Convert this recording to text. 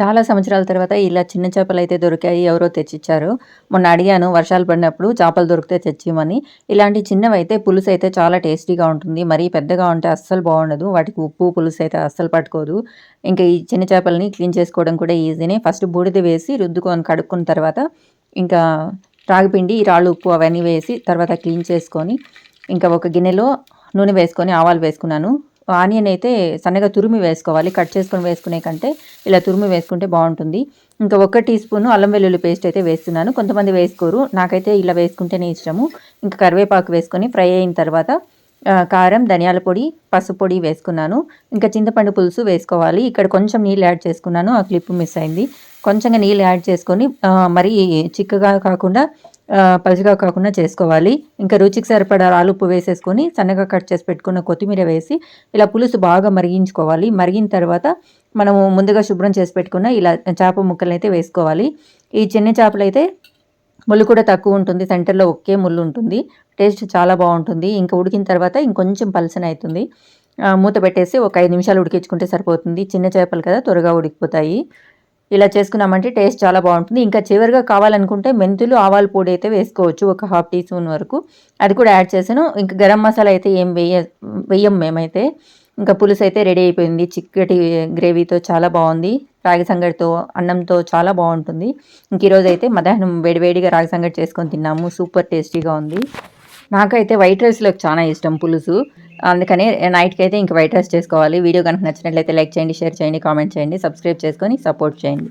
చాలా సంవత్సరాల తర్వాత ఇలా చిన్న చేపలు అయితే దొరికాయి ఎవరో తెచ్చిచ్చారు. మొన్న అడిగాను వర్షాలు పడినప్పుడు చేపలు దొరికితే తెచ్చిమని ఇలాంటి చిన్నవి అయితే పులుసు అయితే చాలా టేస్టీగా ఉంటుంది. మరీ పెద్దగా ఉంటే అస్సలు బాగుండదు. వాటికి ఉప్పు పులుసు అయితే అస్సలు పట్టుకోదు. ఇంకా ఈ చిన్న చేపలని క్లీన్ చేసుకోవడం కూడా ఈజీనే. ఫస్ట్ బూడిద వేసి రుద్దుకొని కడుక్కున్న తర్వాత ఇంకా రాగిపిండి రాళ్ళు ఉప్పు అవన్నీ వేసి తర్వాత క్లీన్ చేసుకొని ఇంకా ఒక గిన్నెలో నూనె వేసుకొని ఆవాలు వేసుకున్నాను. ఆనియన్ అయితే సన్నగా తురిమి వేసుకోవాలి. కట్ చేసుకొని వేసుకునే కంటే ఇలా తురిమి వేసుకుంటే బాగుంటుంది. ఇంకా ఒక టీ స్పూన్ అల్లం వెల్లుల్లి పేస్ట్ అయితే వేస్తున్నాను. కొంతమంది వేసుకోరు. నాకైతే ఇలా వేసుకుంటేనే ఇష్టము. ఇంకా కరివేపాకు వేసుకొని ఫ్రై అయిన తర్వాత కారం ధనియాల పొడి పసుపు పొడి వేసుకున్నాను. ఇంకా చింతపండు పులుసు వేసుకోవాలి. ఇక్కడ కొంచెం నీళ్ళు యాడ్ చేసుకున్నాను. ఆ క్లిప్ మిస్ అయింది. కొంచెంగా నీళ్ళు యాడ్ చేసుకొని మరీ చిక్కగా కాకుండా పలుచగా కాకుండా చేసుకోవాలి. ఇంకా రుచికి సరిపడా రాలుప్పు వేసేసుకొని సన్నగా కట్ చేసి పెట్టుకున్న కొత్తిమీర వేసి ఇలా పులుసు బాగా మరిగించుకోవాలి. మరిగిన తర్వాత మనము ముందుగా శుభ్రం చేసి పెట్టుకున్న ఇలా చేప ముక్కలు అయితే వేసుకోవాలి. ఈ చిన్న చేపలు అయితే ముళ్ళు కూడా తక్కువ ఉంటుంది. సెంటర్లో ఒకే ముళ్ళు ఉంటుంది. టేస్ట్ చాలా బాగుంటుంది. ఇంకా ఉడికిన తర్వాత ఇంకొంచెం పలసన అవుతుంది. మూత పెట్టేసి ఒక ఐదు నిమిషాలు ఉడికించుకుంటే సరిపోతుంది. చిన్న చేపలు కదా త్వరగా ఉడికిపోతాయి. ఇలా చేసుకున్నామంటే టేస్ట్ చాలా బాగుంటుంది. ఇంకా చివరిగా కావాలనుకుంటే మెంతులు ఆవాల పొడి అయితే వేసుకోవచ్చు. ఒక హాఫ్ టీ స్పూన్ వరకు. అది కూడా యాడ్ చేశాను. ఇంకా గరం మసాలా అయితే ఏం వేయ వేయం మేమైతే. ఇంకా పులుసు అయితే రెడీ అయిపోయింది. చిక్కటి గ్రేవీతో చాలా బాగుంది. రాగి సంగటితో అన్నంతో చాలా బాగుంటుంది. ఇంక ఈరోజు అయితే మధ్యాహ్నం వేడివేడిగా రాగి సంగటి చేసుకొని తిన్నాము. సూపర్ టేస్టీగా ఉంది. నాకైతే వైట్ రైస్లోకి చాలా ఇష్టం పులుసు. అందుకని నైట్కి అయితే ఇంక వైట్ రైస్ చేసుకోవాలి. వీడియో కనుక నచ్చినట్లయితే లైక్ చేయండి షేర్ చేయండి కామెంట్ చేయండి సబ్స్క్రైబ్ చేసుకొని సపోర్ట్ చేయండి.